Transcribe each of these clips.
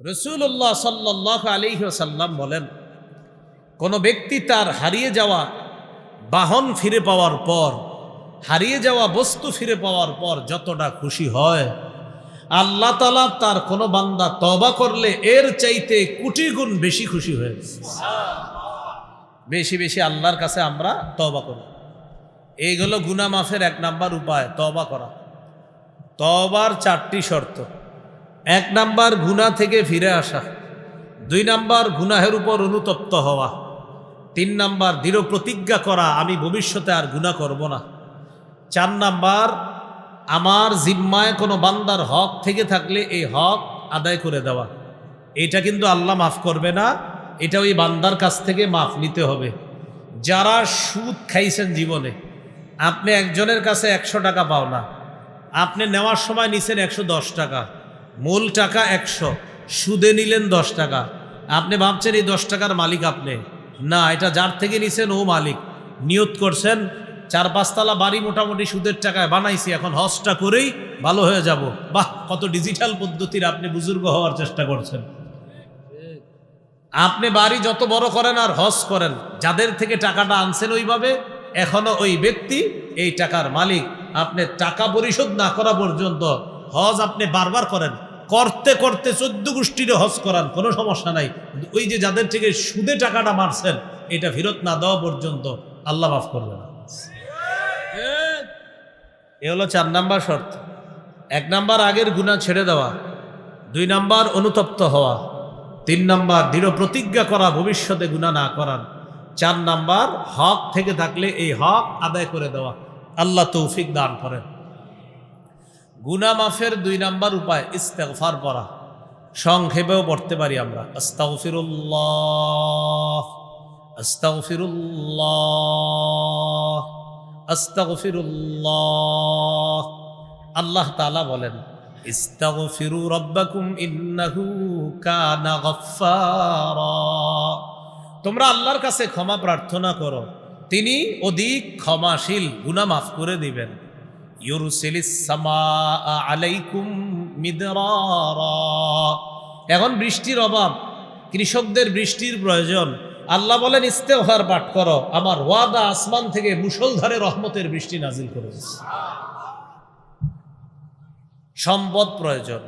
রসুল্লাহ সাল্লাহ আলিহাসাল্লাম বলেন, কোনো ব্যক্তি তার হারিয়ে যাওয়া বাহন ফিরে পাওয়ার পর, হারিয়ে যাওয়া বস্তু ফিরে পাওয়ার পর যতটা খুশি হয়, আল্লাহ তালা তার কোনো বান্দা তবা করলে এর চাইতে কুটি গুণ বেশি খুশি হয়েছে বেশি বেশি আল্লাহর কাছে আমরা তবা করি। এইগুলো গুনা মাফের এক নাম্বার উপায় তবা করা। তবার চারটি শর্ত। এক নাম্বার গুনা থেকে ফিরে আসা, দুই নাম্বার গুনাহের উপর অনুতপ্ত হওয়া, তিন নাম্বার দৃঢ় প্রতিজ্ঞা করা, আমি ভবিষ্যতে আর গুণা করব না। চার নাম্বার, আমার জিম্মায় কোনো বান্দার হক থেকে থাকলে এই হক আদায় করে দেওয়া। এটা কিন্তু আল্লাহ মাফ করবে না, এটা ওই বান্দার কাছ থেকে মাফ নিতে হবে। যারা সুদ খাইছেন জীবনে, আপনি একজনের কাছে একশো টাকা পাও না, আপনি নেওয়ার সময় নিছেন একশো দশ টাকা। মূল টাকা একশো। সুদে নিলেন দশ টাকা। আপনি ভাবছেন এই দশ টাকার মালিক আপনি। না, এটা যার থেকে নিছেন ও মালিক। নিয়ত করছেন, চার পাঁচতলা বাড়ি মোটামুটি সুদের টাকায় বানাইছি, এখন হজটা করেই ভালো হয়ে যাব। বাহ, কত ডিজিটাল পদ্ধতির আপনি বুজুর্গ হওয়ার চেষ্টা করছেন। আপনি বাড়ি যত বড় করেন আর হজ করেন, যাদের থেকে টাকাটা আনছেন ওইভাবে, এখনও ওই ব্যক্তি, এই টাকার মালিক। আপনি টাকা পরিশোধ না করা পর্যন্ত হজ আপনি বারবার করেন। করতে করতে চোদ্দ গোষ্ঠীরে হজ করান কোনো সমস্যা নাই। ওই যে যাদের থেকে সুদে টাকাটা মারছেন, এটা ফেরত না দেওয়া পর্যন্ত আল্লাহ মাফ করবে না। এ হলো চার নাম্বার শর্ত। এক নাম্বার আগের গুণা ছেড়ে দেওয়া, দুই নাম্বার অনুতপ্ত হওয়া, তিন নাম্বার দৃঢ় প্রতিজ্ঞা করা, ভবিষ্যতে গুণা না করার, চার নাম্বার হক থেকে থাকলে এই হক আদায় করে দেওয়া। আল্লাহ তৌফিক দান করেন। গুনা মাফের দুই নাম্বার উপায়, ইস্তেগফার পড়া। সংক্ষেপেও পড়তে পারি আমরা। আস্তাগফিরুল্লাহ আস্তাগফিরুল্লাহ আস্তাগফিরুল্লাহ। আল্লাহ তাআলা বলেন, ইস্তাগফিরু রাব্বাকুম ইন্নাহু কানা গফফারা। তোমরা আল্লাহর কাছে ক্ষমা প্রার্থনা করো। তিনি অধিক ক্ষমাশীল, গুনাহ মাফ করে দিবেন। আলাইকুম এখন বৃষ্টির অভাব, কৃষকদের বৃষ্টির প্রয়োজন। আল্লাহ বলেন ইস্তেফার পাঠ করো। আমার ওয়াদা আসমান থেকে মুসলধারে রহমতের বৃষ্টি নাজিল করে সম্পদ প্রয়োজন।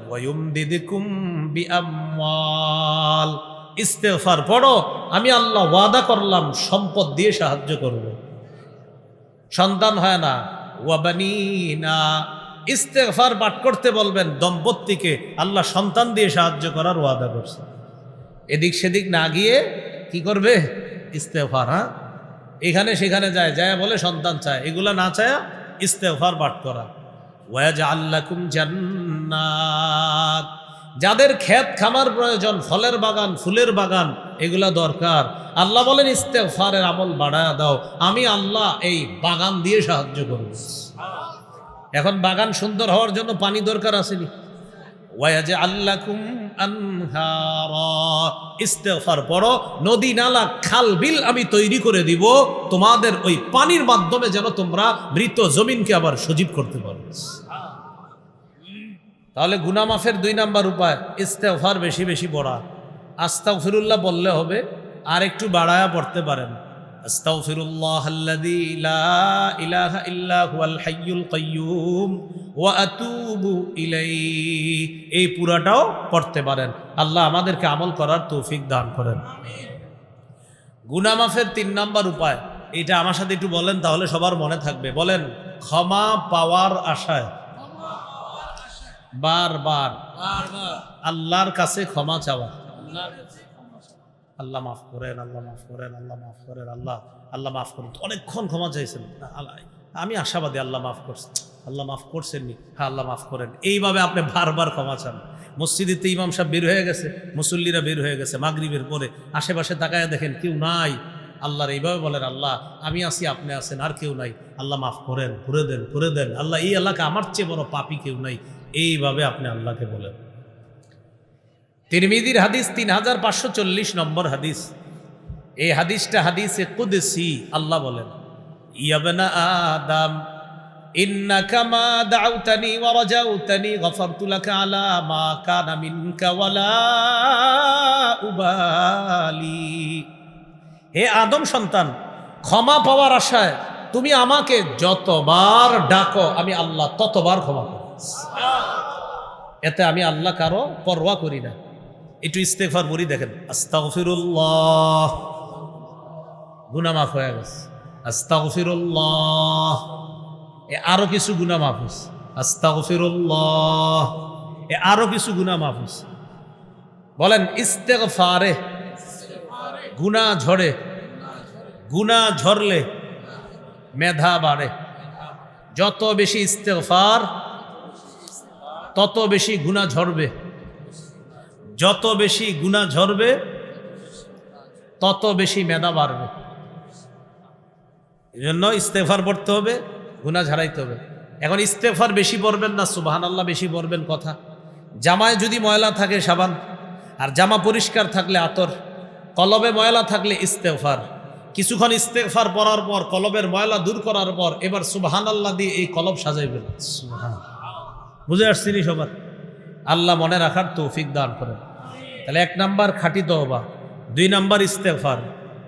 ইস্তেফার পড়ো। আমি আল্লাহ ওয়াদা করলাম, সম্পদ দিয়ে সাহায্য করব। সন্তান হয় না। ওয়াবানিনা। ইস্তেফার পাঠ করতে বলবেন, দম্পতিকে আল্লাহ সন্তান দিয়ে সাহায্য করার ওয়াদা করছে। এদিক সেদিক না গিয়ে কি করবে? ইস্তেফার হ্যাঁ? এখানে সেখানে যায় যায় বলে সন্তান চায়। এগুলা না চায় ইস্তেফার পাঠ করা। ওয়াজ আল্লাহ কুম জান্নাত। যাদের ক্ষেত খামার প্রয়োজন, ফলের বাগান, ফুলের বাগান, এগুলা দরকার। আল্লাহ বলেন ইস্তেফারের আমল বাড়ায় দাও। আমি আল্লাহ এই বাগান দিয়ে সাহায্য করব। এখন বাগান সুন্দর হওয়ার জন্য পানি দরকার আসেনি ওয়াজ আল্লাকুম আনহারা। ইস্তেফার পড়ো, নদী, নালা, খাল, বিল আমি তৈরি করে দিব। তোমাদের ওই পানির মাধ্যমে যেন তোমরা মৃত জমিনকে আবার সজীব করতে পারো। তাহলে গুনামাফের দুই নাম্বার উপায় ইস্তেফার বেশি বেশি পড়া। আস্তাও ফিরুল্লাহ বললে হবে, আর একটু বাড়ায়া পড়তে পারেন। এই পুরাটাও পড়তে পারেন। আল্লাহ আমাদেরকে আমল করার তৌফিক দান করেন। গুনামাফের তিন নাম্বার উপায়, এটা আমার সাথে একটু বলেন, তাহলে সবার মনে থাকবে। বলেন, ক্ষমা পাওয়ার আশায়। বারবার আল্লাহর কাছে ক্ষমা চাওয়া। আল্লাহ মাফ করেন আল্লাহ মাফ করেন আল্লাহ মাফ করেন আল্লাহ আল্লাহ মাফ করুন। অনেকক্ষণ ক্ষমা চাইছেন। আমি আশাবাদী আল্লাহ মাফ করছেন আল্লাহ মাফ করছেননি। হ্যাঁ আল্লাহ মাফ করেন। এইভাবে আপনি বারবার ক্ষমা চান। মসজিদেতে ইমাম সাহেব বের হয়ে গেছে মুসল্লিরা বের হয়ে গেছে মাগরিবের পরে। আশেপাশে তাকায় দেখেন কেউ নাই। আল্লাহর এইভাবে বলেন আল্লাহ আমি আছি আপনি আছেন আর কেউ নাই। আল্লাহ মাফ করেন ঘুরে দেন ঘুরে দেন। আল্লাহ এই এলাকা আমার চেয়ে বড় পাপি কেউ নাই। এইভাবে আপনি আল্লাহকে বলেন। তিরমিদির হাদিস তিন হাজার পাঁচশো চল্লিশ নম্বর হাদিস। এই হাদিসটা হাদিস এ কুদসি, আল্লাহ বলেন, ইয়াবনা আদাম, ইন্নাকা মা দাউতানি ওয়া রাজাউতানি, গফারতু লাকা আলা মা কানা মিনকা ওয়ালা উবালি। হে আদম সন্তান, ক্ষমা পাওয়ার আশায় তুমি আমাকে যতবার ডাকো, আমি আল্লাহ ততবার ক্ষমা করি এতে আমি আল্লাহ কারও পরোয়া করি না। একটু ইস্তেফার বলি দেখেন, আস্তাগফিরুল্লাহ। গুনাহ মাফ হয়ে গেছে। আস্তাগফিরুল্লাহ। এ আরও কিছু গুনা মাফ হয়েছে। আস্তাগফিরুল্লাহ। এ আরও কিছু গুনাহ মাফ হয়েছে। বলেন, ইস্তেগফারে গুনা ঝরে গুনা ঝরলে মেধা বাড়ে। যত বেশি ইস্তেগফার তত বেশি গুণা ঝরবে। যত বেশি গুণা ঝরবে, তত বেশি মেধা বাড়বে। এই জন্য ইস্তেফার পড়তে হবে, গুণা ঝাড়াইতে হবে। এখন ইস্তেফার বেশি পড়বেন না সুবাহান আল্লাহ বেশি পড়বেন কথা। জামায় যদি ময়লা থাকে সাবান, আর জামা পরিষ্কার থাকলে আতর, কলবে ময়লা থাকলে ইস্তেফার। কিছুক্ষণ ইস্তেফার পড়ার পর, কলবের ময়লা দূর করার পর, এবার সুবাহান আল্লাহ দিয়ে এই কলব সাজাইবেন। সুবহান বুঝে আসছি নি সবার। আল্লাহ মনে রাখার তৌফিক দান করেন। তাহলে এক নাম্বার খাঁটি তওবা দুই নাম্বার ইস্তেফার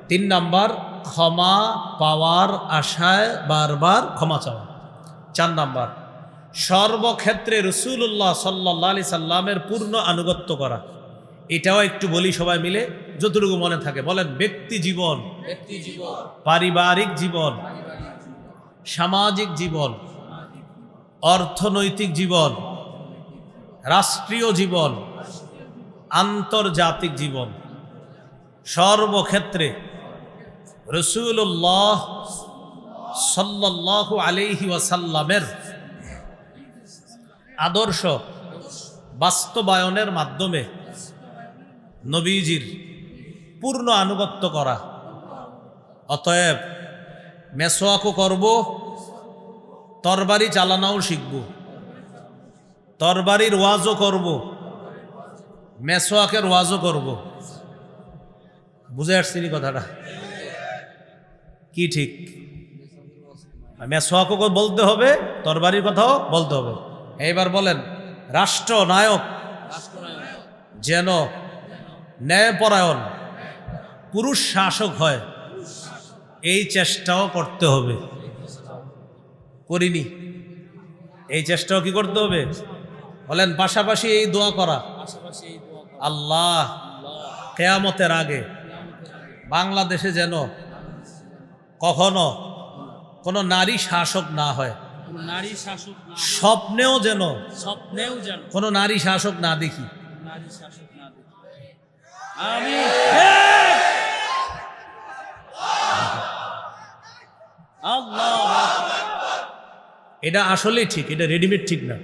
তিন নাম্বার ক্ষমা পাওয়ার আশায় বারবার ক্ষমা চাওয়া। চার নাম্বার সর্বক্ষেত্রে রসুল্লাহ সাল্লাহ আলি সাল্লামের পূর্ণ আনুগত্য করা। এটাও একটু বলি সবাই মিলে যতটুকু মনে থাকে। বলেন ব্যক্তি জীবন পারিবারিক জীবন সামাজিক জীবন অর্থনৈতিক জীবন, রাষ্ট্রীয় জীবন, আন্তর্জাতিক জীবন। সর্বক্ষেত্রে রসুল্লাহ সাল্লাহ আলিহি ওয়াসাল্লামের আদর্শ বাস্তবায়নের মাধ্যমে নবীজির পূর্ণ আনুগত্য করা। অতএব মেসোয়াকও করব তরবারি চালানাও শিখব। তরবারির ওয়াজও করব। মেসোয়াকের ওয়াজও করব। বুঝে আসছিনি কথাটা? কি ঠিক? মেসোয়াকও বলতে হবে, তরবারির কথাও বলতে হবে। এইবার বলেন রাষ্ট্র নায়ক যেন ন্যায়পরায়ণ, পুরুষ শাসক হয়, এই চেষ্টাও করতে হবে। করিনি। এই চেষ্টাও কি করতে হবে? বলেন পাশাপাশি এই দোয়া করা। আল্লাহ কেয়ামতের আগে বাংলাদেশে যেন কখনো কোনো নারী শাসক না হয়। নারী শাসক স্বপ্নেও যেন স্বপ্নেও যেন কোনো নারী শাসক না দেখি। নারী শাসক না দেখে। আমি আল্লাহ এটা আসলেই ঠিক, এটা রেডিমেড ঠিক না।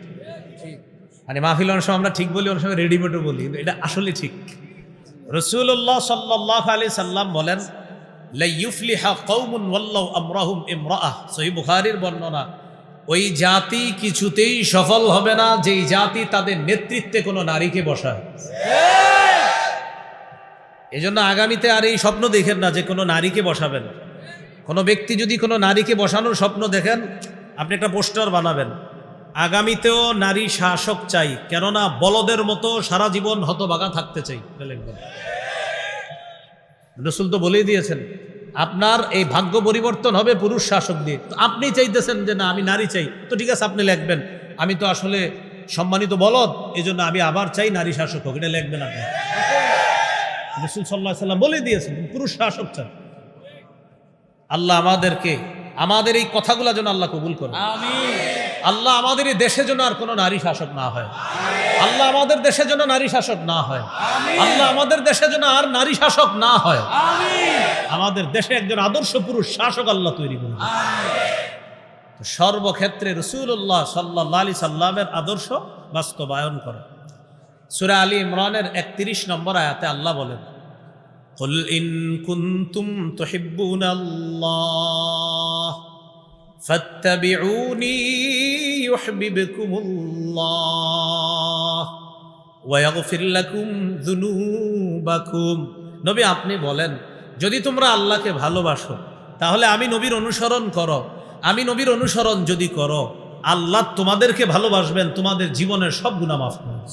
মানে মাহফিল অনেক সময় আমরা ঠিক বলি, অনেক সময় রেডিমেডও বলি, কিন্তু এটা আসলে ঠিক। রসুল্লাহ সাল্লাহ আলি সাল্লাম বলেন বুখারীর বর্ণনা, ওই জাতি কিছুতেই সফল হবে না, যেই জাতি তাদের নেতৃত্বে কোনো নারীকে বসায়। এই জন্য আগামীতে আর এই স্বপ্ন দেখেন না যে কোনো নারীকে বসাবেন। কোনো ব্যক্তি যদি কোনো নারীকে বসানোর স্বপ্ন দেখেন আপনি একটা পোস্টার বানাবেন। আগামীতেও নারী শাসক চাই, কেননা বলদের মতো সারা জীবন হতবাগা থাকতে চাই। রসুল তো বলেই দিয়েছেন, আপনার এই ভাগ্য পরিবর্তন হবে পুরুষ শাসক দিয়ে। তো আপনি চাইতেছেন যে, না, আমি নারী চাই। তো ঠিক আছে, আপনি লিখবেন। আমি তো আসলে সম্মানিত বলদ এই জন্য আমি আবার চাই নারী শাসক হোক। এটা লিখবেন আপনি। রসুল সাল্লাহ সাল্লাম বলে দিয়েছেন, পুরুষ শাসক চান। আল্লাহ আমাদেরকে আমাদের এই কথাগুলো যেন আল্লাহ কবুল করে। আল্লাহ আমাদের এই দেশে যেন আর কোনো নারী শাসক না হয়। আল্লাহ আমাদের দেশে যেন নারী শাসক না হয়। আল্লাহ আমাদের দেশে যেন আর নারী শাসক না হয়। আমাদের দেশে একজন আদর্শ পুরুষ শাসক আল্লাহ তৈরি করুন সর্বক্ষেত্রে রসুল্লাহ সাল্লাহ আলি সাল্লামের আদর্শ বাস্তবায়ন করে। সুরা আলী ইমরানের একত্রিশ নম্বর আয়াতে আল্লাহ বলেন قل إن كنتم تحبون الله فاتبعوني يحببكم الله ويغفر لكم ذنوبكم নবী আপনি বলেন যদি তোমরা আল্লাহকে ভালোবাসো তাহলে আমি নবীর অনুসরণ করো আমি নবীর অনুসরণ যদি করো আল্লাহ তোমাদেরকে ভালোবাসবেন তোমাদের জীবনের সব গুণা মাফ করবেন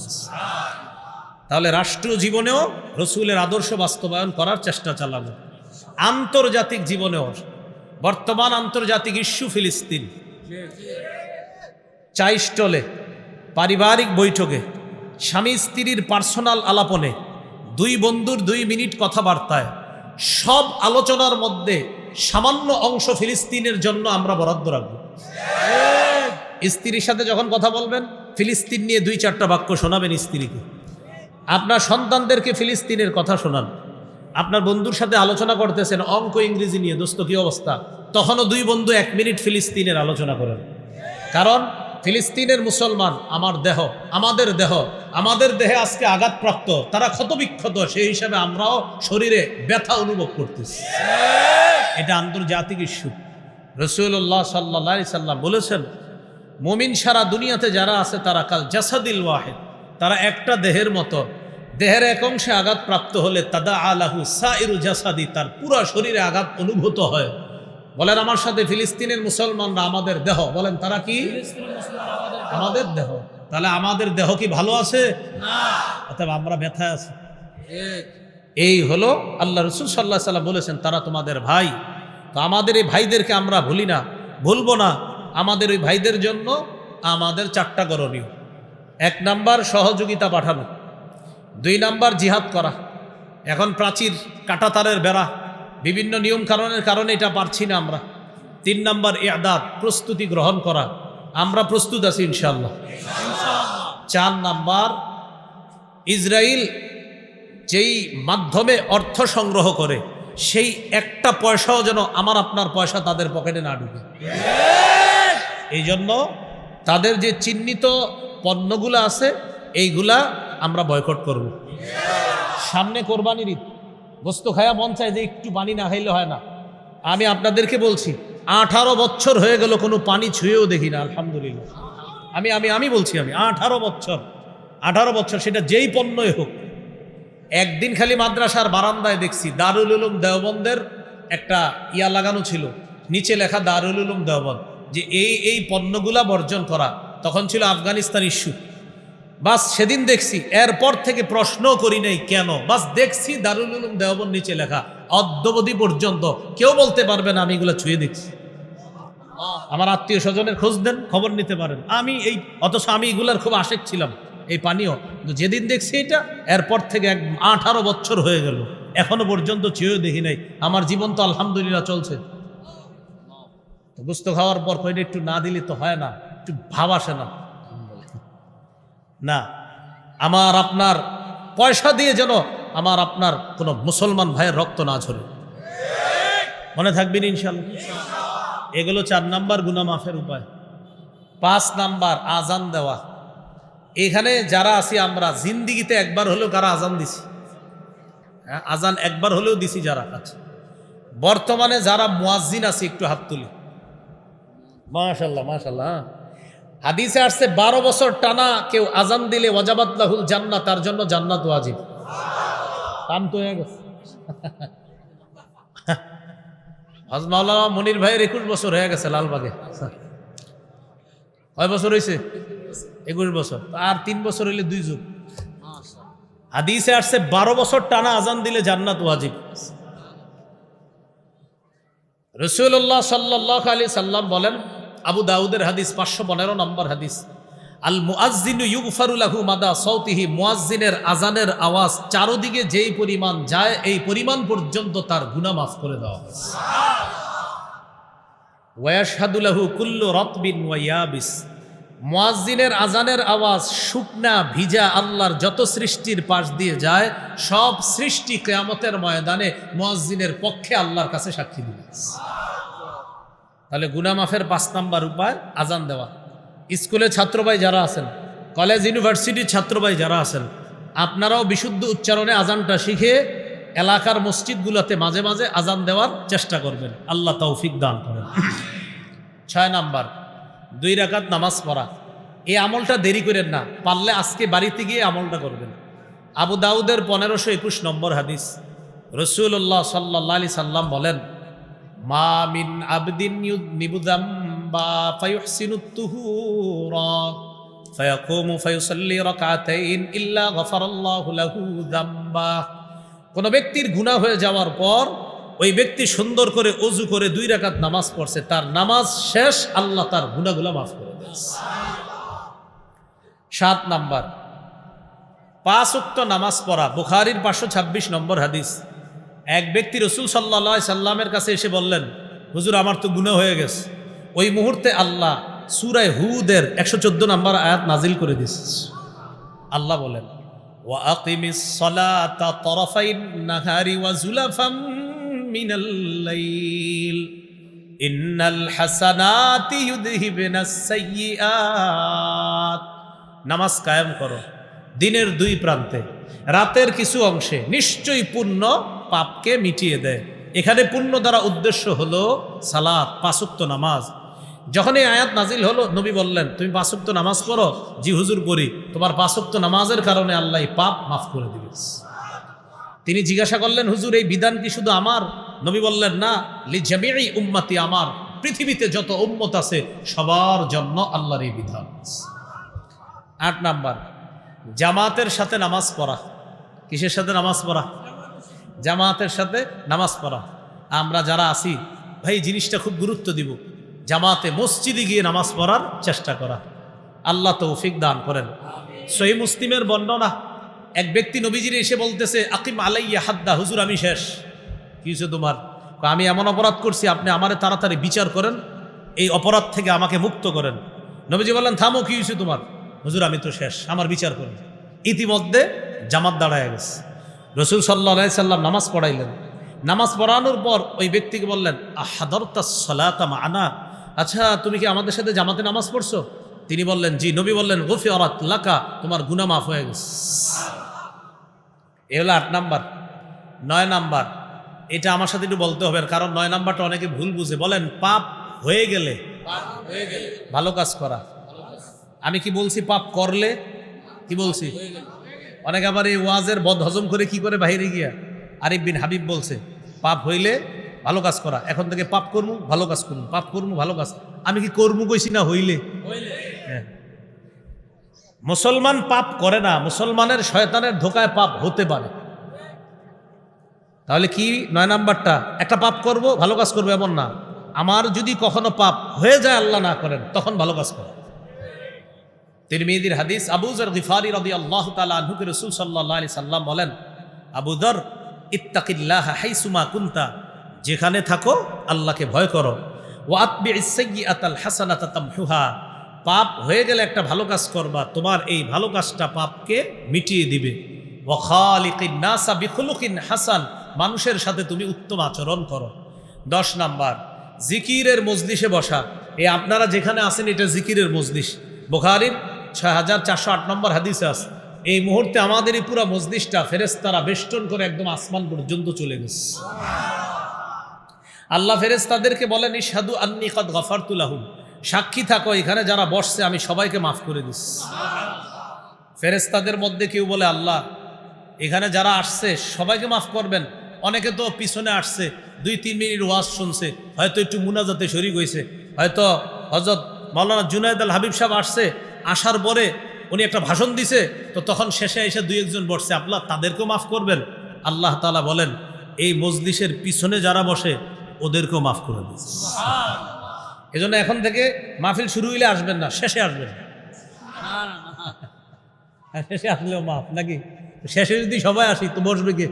তাহলে রাষ্ট্রীয় জীবনেও রসুলের আদর্শ বাস্তবায়ন করার চেষ্টা চালানো আন্তর্জাতিক জীবনেও। বর্তমান আন্তর্জাতিক ইস্যু ফিলিস্তিন। চা স্টলে পারিবারিক বৈঠকে স্বামী স্ত্রীর পার্সোনাল আলাপনে দুই বন্ধুর দুই মিনিট কথাবার্তায় সব আলোচনার মধ্যে সামান্য অংশ ফিলিস্তিনের জন্য আমরা বরাদ্দ রাখব। স্ত্রীর সাথে যখন কথা বলবেন, ফিলিস্তিন নিয়ে দুই চারটা বাক্য শোনাবেন স্ত্রীকে। আপনার সন্তানদেরকে ফিলিস্তিনের কথা শোনান। আপনার বন্ধুর সাথে আলোচনা করতেছেন, অঙ্ক ইংরেজি নিয়ে, দোস্ত, কি অবস্থা? তখনও দুই বন্ধু এক মিনিট ফিলিস্তিনের আলোচনা করেন। কারণ ফিলিস্তিনের মুসলমান আমার দেহ, আমাদের দেহ, আমাদের দেহে আজকে আঘাতপ্রাপ্ত, তারা ক্ষতবিক্ষত, সেই হিসাবে আমরাও শরীরে ব্যথা অনুভব করতেছি। এটা আন্তর্জাতিক ইস্যু। রসুল্লাহ সাল্লা সাল্লাম বলেছেন, মুমিন সারা দুনিয়াতে যারা আছে, তারা কাল জাসাদিল ওয়াহেদ। তারা একটা দেহের মতো। দেহের এক অংশে আঘাত প্রাপ্ত হলে তাদা আলাহু সাইরু জাসাদি তার পুরো শরীরে আঘাত অনুভূত হয়। বলেন আমার সাথে ফিলিস্তিনের মুসলমানরা আমাদের দেহ বলেন তারা কি? আমাদের দেহ। তাহলে আমাদের দেহ কি ভালো আছে? অথবা আমরা ব্যথা আছি। এই হলো আল্লাহ রসুল সাল্লাহ সাল্লাম বলেছেন তারা তোমাদের ভাই। তো আমাদের এই ভাইদেরকে আমরা ভুলি না ভুলবো না। আমাদের ওই ভাইদের জন্য আমাদের চারটা করণীয়। এক নাম্বার সহযোগিতা পাঠানো দুই নাম্বার জিহাদ করা এখন প্রাচীর কাটাতারের বেড়া বিভিন্ন নিয়ম কারণের কারণে এটা পারছি না আমরা। তিন নাম্বার এদাদ প্রস্তুতি গ্রহণ করা আমরা প্রস্তুত আছি ইনশাল্লাহ চার নাম্বার ইসরায়েল যেই মাধ্যমে অর্থ সংগ্রহ করে সেই একটা পয়সাও যেন আমার আপনার পয়সা তাদের পকেটে না ঢুকে। এই জন্য তাদের যে চিহ্নিত পণ্যগুলো আছে, এইগুলা আমরা বয়কট করব। সামনে কোরবানির ঈদ। গোস্ত খায়া মন চায় যে একটু পানি না খাইলে হয় না। আমি আপনাদেরকে বলছি, আঠারো বছর হয়ে গেল, কোনো পানি ছুঁয়েও দেখি না, আলহামদুলিল্লাহ। আমি আমি আমি বলছি আমি, আঠারো বছর আঠারো বছর সেটা যেই পণ্যই হোক। একদিন খালি মাদ্রাসার বারান্দায় দেখছি, দারুল উলুম দেওবন্দের একটা ইয়া লাগানো ছিল, নিচে লেখা দারুল উলুম দেওবন্দ, যে এই এই পণ্যগুলা বর্জন করা। তখন ছিল আফগানিস্তান ইস্যু। বাস সেদিন দেখছি, এরপর থেকে প্রশ্ন করি নাই কেন। বাস দেখছি দারুল উলুম দেওবন্দ নিচে লেখা, অদ্যবধি পর্যন্ত কেউ বলতে পারবে না, আমি এগুলো ছুঁয়ে দেখছি। আমার আত্মীয় স্বজনের খোঁজ দেন, খবর নিতে পারেন। আমি এই, অথচ আমি এগুলার খুব আশেক ছিলাম, এই পানীয়। কিন্তু যেদিন দেখছি এটা, এরপর থেকে এক আঠারো বছর হয়ে গেল। এখনও পর্যন্ত চেয়েও দেখি নাই। আমার জীবন তো আলহামদুলিল্লাহ চলছে। গুস্ত খাওয়ার পর কইটা একটু না দিলে তো হয় না। একটু ভাব আসে না। না, আমার আপনার পয়সা দিয়ে যেন আমার আপনার কোনো মুসলমান ভাইয়ের রক্ত না ঝরে। মনে থাকবেন ইনশাল্লাহ? এগুলো চার নাম্বার গুনা মাফের উপায়। পাঁচ নাম্বার, আজান দেওয়া। এখানে যারা আছি আমরা, জিন্দিগিতে একবার হলেও কারা আজান দিছি? হ্যাঁ আজান একবার হলেও দিছি যারা আচ্ছা বর্তমানে যারা মুয়াজ্জিন আছে, একটু হাত তুলি। মাশাল্লাহ মাশাল্লাহ হ্যাঁ। হাদিসে আসছে, বারো বছর টানা কেউ আজান দিলে ওয়াজাবাদুল জান্নাত তার জন্য জান্নাত ওয়াজিব। কাম তো হয়ে গেছে। মনির ভাইয়ের একুশ বছর হয়ে গেছে লালবাগে। কয় বছর হয়েছে একুশ বছর। আর তিন বছর হইলে দুই যুগ। হাদিসে আসছে, বারো বছর টানা আজান দিলে জান্নাত ওয়াজিব। রসুল্লাহ সাল্লাহ আলী সাল্লাম বলেন আবু দাউদের হাদিস পাঁচশো পনেরো নম্বর হাদিস। আল মুআজ্জিনু ইউগফারুলাহু মাদা সৌতিহি মুআজ্জিনের আজানের আওয়াজ চারোদিকে যেই পরিমাণ যায়, এই পরিমাণ পর্যন্ত তার গুনাহ মাফ করে দেওয়া হয় ওয়াশহাদুলাহু কুল্লু রতবিন ওয়াইয়াবিস মুয়াজ্জিনের আজানের আওয়াজ শুকনা, ভিজা, আল্লাহর যত সৃষ্টির পাশ দিয়ে যায়, সব সৃষ্টি কেয়ামতের ময়দানে মুয়াজ্জিনের পক্ষে আল্লাহর কাছে সাক্ষী দিবে। তাহলে গুনা মাফের পাঁচ নাম্বার উপায় আজান দেওয়া। স্কুলে ছাত্রবাই যারা আছেন, কলেজ, ইউনিভার্সিটির ছাত্রবাই যারা আছেন, আপনারাও বিশুদ্ধ উচ্চারণে আজানটা শিখে এলাকার মসজিদগুলোতে মাঝে মাঝে আজান দেওয়ার চেষ্টা করবেন। আল্লাহ তৌফিক দান করেন। ছয় নাম্বার, দুই রাকাত নামাজ পড়া। এই আমলটা দেরি করেন না, পারলে আজকে বাড়িতে গিয়ে আমলটা করবেন। আবু দাউদের পনেরোশো একুশ নম্বর হাদিস। রসুল্লাহ সাল্লাহ আলি সাল্লাম বলেন মা মিন আবদিন ইউযনিবু যামবা ফায়ুহসিনু তুহুরা, ফায়াকুমু ফায়ুসাল্লি রাকাতাইন ইল্লা গফারাল্লাহু লাহু যামবা। কোন ব্যক্তির গুনাহ হয়ে যাওয়ার পর ওই ব্যক্তি সুন্দর করে অজু করে দুই রাকাত নামাজ পড়ছে, তার নামাজ শেষ, আল্লাহ তার গুনাহগুলো মাফ করে দেয় সাত নাম্বার, পাঁচ উক্ত নামাজ পড়া, বুখারির পাঁচশো ছাব্বিশ নম্বর হাদিস। এক ব্যক্তি রসুল সাল্লা সাল্লামের কাছে এসে বললেন, হুজুর, আমার তো গুণা হয়ে গেছে। ওই মুহূর্তে আল্লাহ সুরায় হুদের একশো চোদ্দ নম্বর আয়াত নাজিল করে দিস আল্লাহ বলেন নামাজ কায়েম করো। দিনের দুই প্রান্তে, রাতের কিছু অংশে নিশ্চয়ই পূর্ণ পাপকে মিটিয়ে দেয়। এখানে পূর্ণ দ্বারা উদ্দেশ্য হলো সালাত পাঁচুক্ত নামাজ। যখন এই আয়াত নাজিল হলো, নবী বললেন, তুমি পাঁচুক্ত নামাজ পড়ো? জি হুজুর করি তোমার পাঁচুক্ত নামাজের কারণে আল্লাহ পাপ মাফ করে দিবে তিনি জিজ্ঞাসা করলেন, হুজুর, এই বিধান কি শুধু আমার? নবী বললেন, না, লি জামিই উম্মাতি আমার। পৃথিবীতে যত উম্মত আছে, সবার জন্য আল্লাহর এই বিধান। আট নাম্বার জামাতের সাথে নামাজ পড়া। কিসের সাথে নামাজ পড়া? জামাতের সাথে নামাজ পড়া। আমরা যারা আছি, ভাই, জিনিসটা খুব গুরুত্ব দিব। জামাতে মসজিদে গিয়ে নামাজ পড়ার চেষ্টা করা। আল্লাহ তৌফিক দান করেন। সহি মুসলিমের বর্ণনা, এক ব্যক্তি নবীজির এসে বলতেছে, আকিম আলাইয়া হাদ্দা, হুজুর, আমি শেষ। কি হয়েছে তোমার? আমি এমন অপরাধ করছি, আপনি আমারে তাড়াতাড়ি বিচার করেন, এই অপরাধ থেকে আমাকে মুক্ত করেন। নবীজি বললেন, থামো, কি হয়েছে তোমার? হুজুর, আমি তো শেষ, আমার বিচার করেন ইতিমধ্যে জামাত দাঁড়ায় গেছে। রসুল সাল্লা সাল্লাম নামাজ পড়াইলেন। নামাজ পড়ানোর পর ওই ব্যক্তিকে বললেন, আহাদরতা সলাতা আনা আচ্ছা তুমি কি আমাদের সাথে জামাতে নামাজ পড়ছো? তিনি বললেন, জি। নবী বললেন গফি অরাত লাকা, তোমার গুনা মাফ হয়ে গেছে। এ হলো আট নাম্বার। নয় নাম্বার, এটা আমার সাথে একটু বলতে হবে কারণ নয় নাম্বারটা অনেকে ভুল বুঝে। বলেন, পাপ হয়ে গেলে ভালো কাজ করা। আমি কি বলছি, পাপ করলে? কি বলছি? অনেক আবার এই ওয়াজের বদ হজম করে কি করে বাইরে গিয়া? আরিফ বিন হাবিব বলছে, পাপ হইলে ভালো কাজ করা। এখন থেকে পাপ করমু, ভালো কাজ করমু। পাপ করমু, ভালো কাজ। আমি কি করমু কইছি না হইলে? হ্যাঁ। মুসলমান পাপ করে না, মুসলমানের শয়তানের ধোকায় পাপ হতে পারে। তাহলে কি নয় নাম্বারটা? একটা পাপ করব, ভালো কাজ করব এমন না। আমার যদি কখনো পাপ হয়ে যায়, আল্লাহ না করেন, তখন ভালো কাজ করো। তিরমিদির হাদিস আবুজর গিফারি রদি আল্লাহ তালা আনহুকে রসুল সাল্লাহ আলি সাল্লাম বলেন আবুদর ইত্তাকিল্লাহ হাইসুমা কুন্তা, যেখানে থাকো, আল্লাহকে ভয় করো। ও আতবি ইসেগি আতাল হাসানাত তামহুহা, পাপ হয়ে গেলে একটা ভালো কাজ করবা, তোমার এই ভালো কাজটা পাপকে মিটিয়ে দিবে। নাসা বিখুলুকিন হাসান, মানুষের সাথে তুমি উত্তম আচরণ করো। দশ নাম্বার, জিকিরের মজলিসে বসা। এ আপনারা যেখানে আছেন, এটা জিকিরের মজলিস। বোখারির ছয় হাজার চারশো আট নম্বর হাদিসে আছে, এই মুহূর্তে আমাদের এই পুরো মজলিসটা ফেরেস্তারা বেষ্টন করে একদম আসমান পর্যন্ত চলে গেছে। আল্লাহ ফেরেস্তাদেরকে বলেন ইসাদু আন্নি কদ গফারতুলাহুম সাক্ষী থাকো, এখানে যারা বসছে, আমি সবাইকে মাফ করে দিচ্ছি। ফেরেস্তাদের মধ্যে কেউ বলে, আল্লাহ, এখানে যারা আসছে, সবাইকে মাফ করবেন। অনেকে তো পিছনে আসছে দুই তিন মিনিট ওয়াজ শুনছে, হয়তো একটু মুনাজাতে শরিক হয়েছে, হয়তো হজরত মাওলানা জুনায়দ আল হাবিব সাহেব আসছে, আসার পরে উনি একটা ভাষণ দিছে, তো তখন শেষে এসে দুই একজন বসছে আল্লাহ তাদেরকেও মাফ করবেন। আল্লাহ তালা বলেন, এই মজলিসের পিছনে যারা বসে, ওদেরকেও মাফ করে দিচ্ছে এজন্য এখন থেকে মাহফিল শুরু হইলে আসবেন না, শেষে আসবেন। শেষে আসলেও মাফ, নাকি? শেষে যদি সবাই আসি, তো বসবে কে?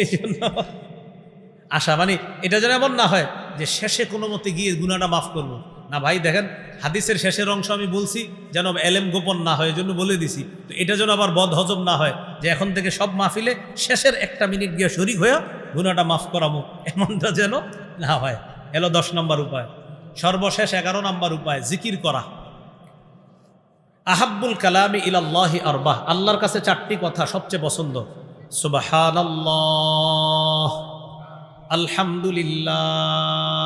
এই জন্য আশা মানে এটা যেন এমন না হয় যে শেষে কোনো মতে গিয়ে গুণাটা মাফ করব। না ভাই, দেখেন, হাদিসের শেষের অংশ আমি বলছি, যেন এলেম গোপন না হয় জন্য বলে দিছি। তো এটা যেন আবার বদ হজম না হয়, যে এখন থেকে সব মাহফিলে শেষের একটা মিনিট গিয়ে শরিক হয়ে গুণাটা মাফ করামো, এমনটা যেন না হয়। এলো দশ নম্বর উপায়। সর্বশেষ এগারো নম্বর উপায়, জিকির করা। আহাব্বুল কালামি ইলাল্লাহি আরবাহ, আল্লাহর কাছে চারটি কথা সবচেয়ে পছন্দ। সুবহানাল্লাহ, আলহামদুলিল্লাহ।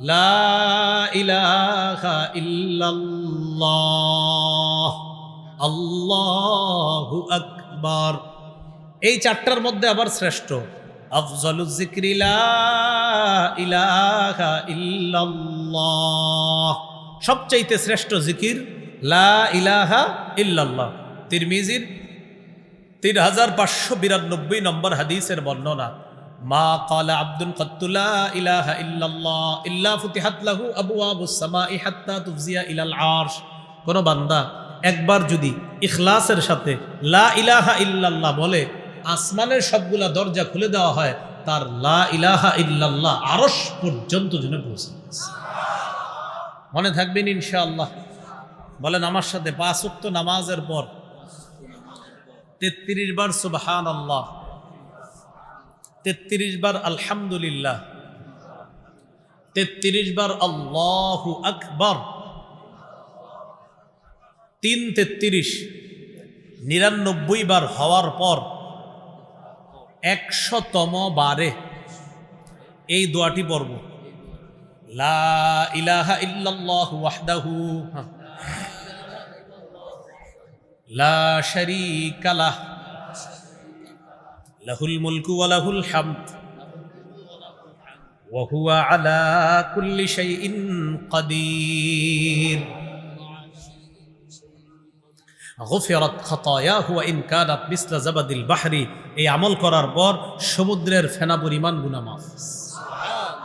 লা ইলাহা ইল্লাল্লাহ। আল্লাহু আকবার। এই চারটার মধ্যে আবার শ্রেষ্ঠ। আফজলু যিকরি লা ইলাহা ইল্লাল্লাহ। সবচাইতে শ্রেষ্ঠ জিকির লা ইলাহা ইল্লাল্লাহ। তিরমিজির তিন হাজার পাঁচশো বিরানব্বই নম্বর হাদিসের বর্ণনা। মা কালা আব্দুল কত্তুলা ইলাহা ইল্লাল্লাহ ইল্লা ফুতিহাত লাহু আবওয়াবুস সামাই হাত্তা তুফজিয়া ইলাল আরশ কোন বান্দা একবার যদি ইখলাসের সাথে লা ইলাহা ইল্লাল্লাহ বলে, আসমানের সবগুলা দরজা খুলে দেওয়া হয়, তার লা ইলাহা ইল্লাল্লাহ আরশ পর্যন্ত যেন পৌঁছে। মনে থাকবেন ইনশাআল্লাহ বলেন, আমার সাথে পাঁচ উক্ত নামাজের পর তেত্রিশ বার সুবহান আল্লাহ তেত্রিশ বার আলহামদুলিল্লাহ, তেত্রিশ বার আল্লাহ আকবর, তিন তেত্রিশ, নিরানব্বই বার হওয়ার পর একশতম বারে এই দোয়াটি পর্ব লা লা শারীকা له له الملك وله الحمد وهو على كل شيء قدير غفرت خطاياه وإن كانت مثل زبد البحر এই আমল করার পর সমুদ্রের ফেনা পরিমাণ গুনাহ মাফ